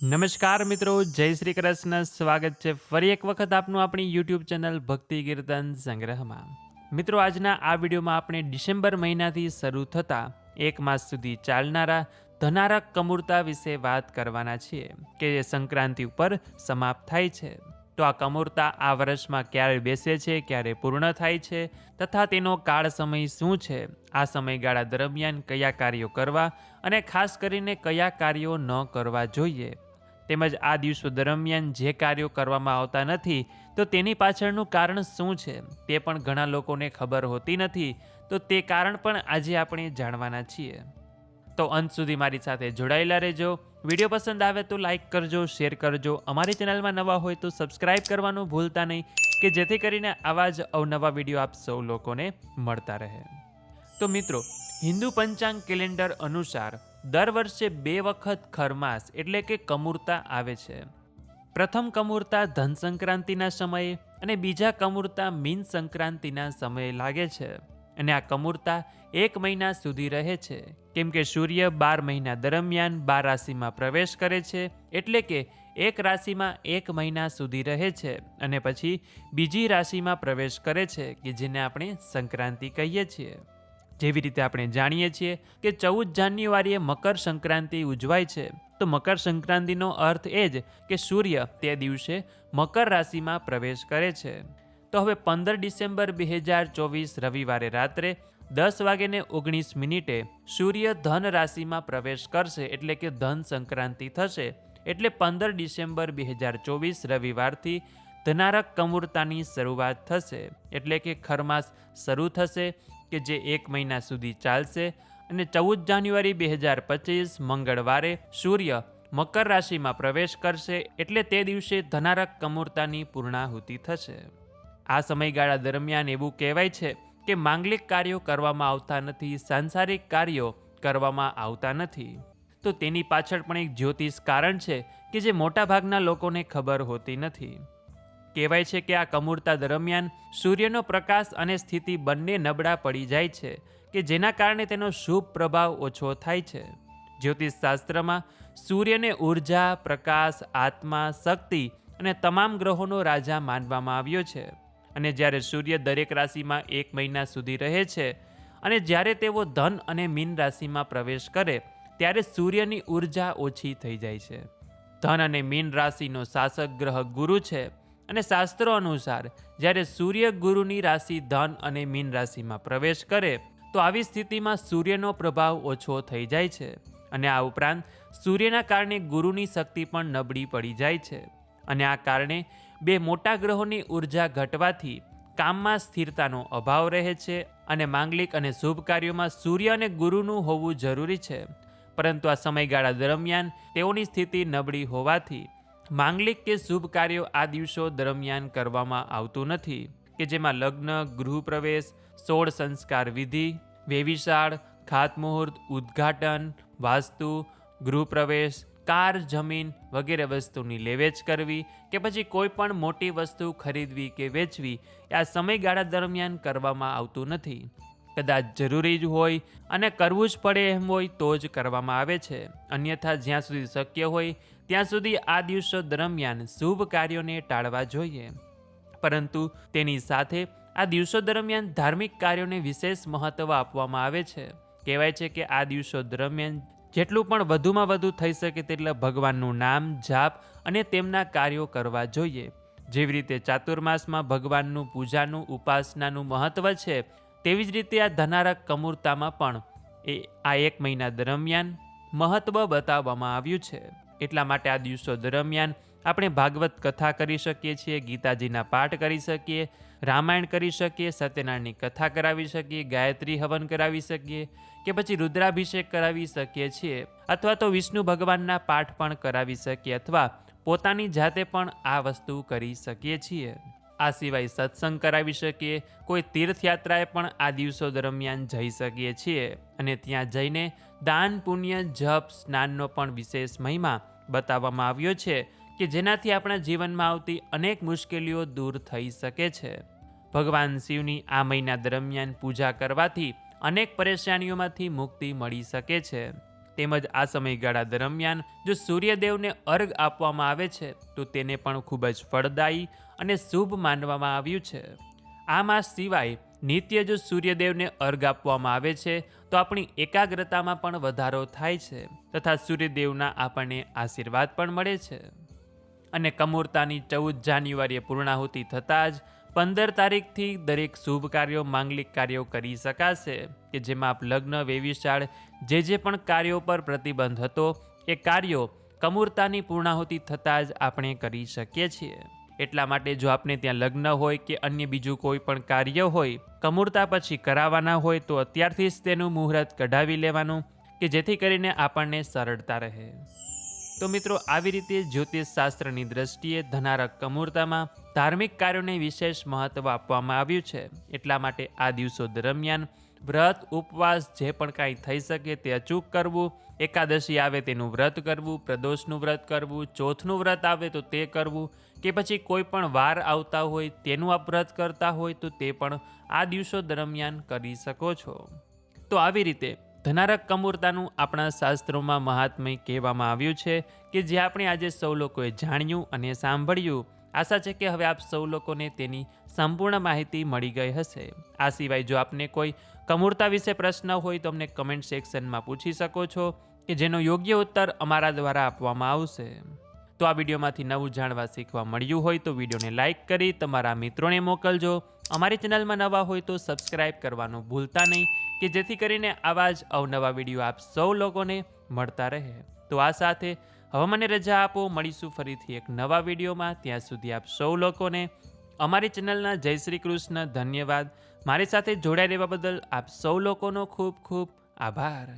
નમસ્કાર મિત્રો, જય શ્રી કૃષ્ણ. સ્વાગત છે ફરી એક વખત આપનું આપણી યુટ્યુબ ચેનલ ભક્તિ કીર્તન સંગ્રહમાં. મિત્રો, આજના આ વિડીયોમાં આપણે ડિસેમ્બર મહિનાથી શરૂ થતા એક માસ સુધી ચાલનારા ધનારક કમૂરતા વિશે વાત કરવાના છીએ, કે જે સંક્રાંતિ ઉપર સમાપ્ત થાય છે. તો આ કમૂરતા આ વર્ષમાં ક્યારે બેસે છે, ક્યારે પૂર્ણ થાય છે, તથા તેનો કાળ સમય શું છે, આ સમયગાળા દરમિયાન કયા કાર્યો કરવા અને ખાસ કરીને કયા કાર્યો ન કરવા જોઈએ તેમજ આ દિવસો દરમિયાન જે કાર્યો કરવામાં આવતા નથી, તો તેની પાછળનું કારણ શું છે? તે પણ ઘણા લોકોને ખબર હોતી નથી. તો તે કારણ પણ આજે આપણે જાણવાના છીએ. તો અંત સુધી મારી સાથે જોડાયેલા રહેજો. વીડિયો પસંદ આવે તો લાઇક કરજો, શેર કરજો. અમારી ચેનલમાં નવા હોય તો સબસ્ક્રાઇબ કરવાનું ભૂલતા નહીં, કે જેથી કરીને આવા જ અવનવા વીડિયો આપ સૌ લોકોને મળતા રહે. તો મિત્રો, હિન્દુ પંચાંગ કેલેન્ડર અનુસાર દર વર્ષે બે વખત ખરમાસ એટલે કે કમૂરતા આવે છે. પ્રથમ કમૂરતા ધન સંક્રાંતિના સમયે અને બીજા કમૂરતા મીન સંક્રાંતિના સમયે લાગે છે. અને આ કમૂરતા એક મહિના સુધી રહે છે. કેમ કે સૂર્ય બાર મહિના દરમિયાન બાર રાશિમાં પ્રવેશ કરે છે, એટલે કે એક રાશિમાં એક મહિના સુધી રહે છે અને પછી બીજી રાશિમાં પ્રવેશ કરે છે, કે જેને આપણે સંક્રાંતિ કહીએ છીએ. જેવી રીતે આપણે જાણીએ છીએ કે ચૌદ જાન્યુઆરીએ મકર સંક્રાંતિ ઉજવાય છે, તો મકર સંક્રાંતિનો અર્થ એ જ કે સૂર્ય તે દિવસે મકર રાશિમાં પ્રવેશ કરે છે. તો હવે પંદર ડિસેમ્બર બે હજાર ચોવીસ રવિવારે રાત્રે દસ વાગ્યાને ઓગણીસ મિનિટે સૂર્ય ધન રાશિમાં પ્રવેશ કરશે એટલે કે ધન સંક્રાંતિ થશે, એટલે પંદર ડિસેમ્બર બે હજાર ચોવીસ રવિવારથી ધનારક કમૂરતાની શરૂઆત થશે, એટલે કે ખરમાસ શરૂ થશે કે જે એક મહિના સુધી ચાલશે અને ચૌદ જાન્યુઆરી બે હજાર પચીસ મંગળવારે સૂર્ય મકર રાશિમાં પ્રવેશ કરશે એટલે તે દિવસે ધનારક કમૂરતાની પૂર્ણાહુતિ થશે. આ સમયગાળા દરમિયાન એવું કહેવાય છે કે માંગલિક કાર્યો કરવામાં આવતા નથી, સાંસારિક કાર્યો કરવામાં આવતા નથી. તો તેની પાછળ પણ એક જ્યોતિષ કારણ છે કે જે મોટાભાગના લોકોને ખબર હોતી નથી. કહેવાય છે કે આ કમૂરતા દરમિયાન સૂર્યનો પ્રકાશ અને સ્થિતિ બંને નબળા પડી જાય છે, કે જેના કારણે તેનો શુભ પ્રભાવ ઓછો થાય છે. જ્યોતિષ શાસ્ત્રમાં સૂર્યને ઊર્જા, પ્રકાશ, આત્મા, શક્તિ અને તમામ ગ્રહોનો રાજા માનવામાં આવ્યો છે. અને જ્યારે સૂર્ય દરેક રાશિમાં એક મહિના સુધી રહે છે અને જ્યારે તેઓ ધન અને મીન રાશિમાં પ્રવેશ કરે, ત્યારે સૂર્યની ઊર્જા ઓછી થઈ જાય છે. ધન અને મીન રાશિનો શાસક ગ્રહ ગુરુ છે. અને શાસ્ત્રો અનુસાર, જ્યારે સૂર્ય ગુરુની રાશિ ધન અને મીન રાશિમાં પ્રવેશ કરે, તો આવી સ્થિતિમાં સૂર્યનો પ્રભાવ ઓછો થઈ જાય છે. અને આ ઉપરાંત, સૂર્યના કારણે ગુરુની શક્તિ પણ નબળી પડી જાય છે. અને આ કારણે બે મોટા ગ્રહોની ઊર્જા ઘટવાથી કામમાં સ્થિરતાનો અભાવ રહે છે અને માંગલિક અને શુભ કાર્યોમાં સૂર્ય અને ગુરુનું હોવું જરૂરી છે. પરંતુ આ સમયગાળા દરમિયાન તેઓની સ્થિતિ નબળી હોવાથી માંગલિક કે શુભ કાર્યો આ દિવસો દરમિયાન કરવામાં આવતું નથી, કે જેમાં લગ્ન, ગૃહપ્રવેશ, સોળ સંસ્કાર વિધિ, વેવિશાળ, ખાતમુહૂર્ત, ઉદ્ઘાટન, વાસ્તુ, ગૃહપ્રવેશ, કાર, જમીન વગેરે વસ્તુની લેવેચ કરવી કે પછી કોઈ પણ મોટી વસ્તુ ખરીદવી કે વેચવી આ સમયગાળા દરમિયાન કરવામાં આવતું નથી. કદાચ જરૂરી જ હોય અને કરવું જ પડે એમ હોય તો જ કરવામાં આવે છે. અન્યથા જ્યાં સુધી શક્ય હોય, ત્યાં સુધી આ દિવસો દરમિયાન શુભ કાર્યોને ટાળવા જોઈએ. પરંતુ તેની સાથે આ દિવસો દરમિયાન ધાર્મિક કાર્યોને વિશેષ મહત્ત્વ આપવામાં આવે છે. કહેવાય છે કે આ દિવસો દરમિયાન જેટલું પણ વધુમાં વધુ થઈ શકે તેટલા ભગવાનનું નામ જાપ અને તેમના કાર્યો કરવા જોઈએ. જેવી રીતે ચાતુર્માસમાં ભગવાનનું પૂજાનું, ઉપાસનાનું મહત્ત્વ છે તેવી જ રીતે આ ધનારક કમૂરતામાં પણ એ આ એક મહિના દરમિયાન મહત્ત્વ બતાવવામાં આવ્યું છે. એટલા માટે આ દિવસો દરમિયાન આપણે ભાગવત કથા કરી શકીએ છીએ, ગીતાજીના પાઠ કરી શકીએ, રામાયણ કરી શકીએ, સત્યનારાયણની કથા કરાવી શકીએ, ગાયત્રી હવન કરાવી શકીએ કે પછી રુદ્રાભિષેક કરાવી શકીએ છીએ અથવા તો વિષ્ણુ ભગવાનના પાઠ પણ કરાવી શકીએ અથવા પોતાની જાતે પણ આ વસ્તુ કરી શકીએ છીએ. આ સિવાય સત્સંગ કરાવી શકીએ, કોઈ તીર્થયાત્રાએ પણ આ દિવસો દરમિયાન જઈ શકીએ છીએ અને ત્યાં જઈને દાન, પુણ્ય, જપ, સ્નાનનો પણ વિશેષ મહિમા બતાવવામાં આવ્યો છે કે જેનાથી આપણા જીવનમાં આવતી અનેક મુશ્કેલીઓ દૂર થઈ શકે છે. ભગવાન શિવની આ મહિના દરમિયાન પૂજા કરવાથી અનેક પરેશાનીઓમાંથી મુક્તિ મળી શકે છે. તેમજ આ સમયગાળા દરમિયાન જો સૂર્યદેવને અર્ઘ આપવામાં આવે છે, તો તેને પણ ખૂબ જ ફળદાયી અને શુભ માનવામાં આવ્યું છે. આ માસ સિવાય નિત્ય જો સૂર્યદેવને અર્ઘ આપવામાં આવે છે, તો આપણી એકાગ્રતામાં પણ વધારો થાય છે તથા સૂર્યદેવના આપણને આશીર્વાદ પણ મળે છે. અને કમૂરતાની ચૌદ જાન્યુઆરીએ પૂર્ણાહુતિ થતાં જ પંદર તારીખથી દરેક શુભ કાર્યો, માંગલિક કાર્યો કરી શકાશે, કે જેમાં આપ લગ્ન, વેવિશાળ, જે જે પણ કાર્યો પર પ્રતિબંધ હતો, એ કાર્યો કમૂરતાની પૂર્ણાહુતિ થતાં જ આપણે કરી શકીએ છીએ. એટલા માટે જો આપને ત્યાં લગ્ન હોય કે અન્ય બીજું કોઈ પણ કાર્ય હોય, કમૂરતા પછી કરાવવાના હોય, તો અત્યારથી જ તેનું મુહૂર્ત કઢાવી લેવાનું, કે જેથી કરીને આપણને સરળતા રહે. તો મિત્રો, આવી રીતે જ્યોતિષ શાસ્ત્રની દ્રષ્ટિએ ધનારક કમૂરતામાં ધાર્મિક કાર્યોને વિશેષ મહત્વ આપવામાં આવ્યું છે. એટલા માટે આ દિવસો દરમિયાન વ્રત, ઉપવાસ, જે પણ કાંઈ થઈ શકે તે અચૂક કરવું, એકાદશી આવે તેનું વ્રત કરવું, પ્રદોષનું વ્રત કરવું, ચોથનું વ્રત આવે તો તે કરવું, કે પછી કોઈ પણ વાર આવતા હોય તેનું આપ વ્રત કરતા હોય તો તે પણ આ દિવસો દરમિયાન કરી શકો છો. તો આવી રીતે ધનારક કમૂરતાનું આપણા શાસ્ત્રોમાં મહાત્મય કહેવામાં આવ્યું છે કે જે આપણે આજે સૌ લોકોએ જાણ્યું અને સાંભળ્યું. આશા છે કે હવે આપ સૌ લોકોને તેની સંપૂર્ણ માહિતી મળી ગઈ હશે. આ સિવાય જો આપને કોઈ કમૂરતા વિશે પ્રશ્ન હોય તો અમને કમેન્ટ સેક્શનમાં પૂછી શકો છો કે જેનો યોગ્ય ઉત્તર અમારા દ્વારા આપવામાં આવશે. તો આ વિડીયોમાંથી નવું જાણવા શીખવા મળ્યું હોય તો વિડીયોને લાઇક કરી તમારા મિત્રોને મોકલજો. અમારી ચેનલમાં નવા હોય તો સબસ્ક્રાઇબ કરવાનું ભૂલતા નહીં, કે જેથી કરીને આવા જ અવનવા વીડિયો આપ સૌ લોકોને મળતા રહે. તો આ સાથે હવે મને રજા આપો. મળીશું ફરીથી એક નવા વિડીયોમાં. ત્યાં સુધી આપ સૌ લોકોને અમારી ચેનલના જય શ્રી કૃષ્ણ ધન્યવાદ. મારી સાથે જોડાઈ રહેવા બદલ આપ સૌ લોકોનો ખૂબ ખૂબ આભાર.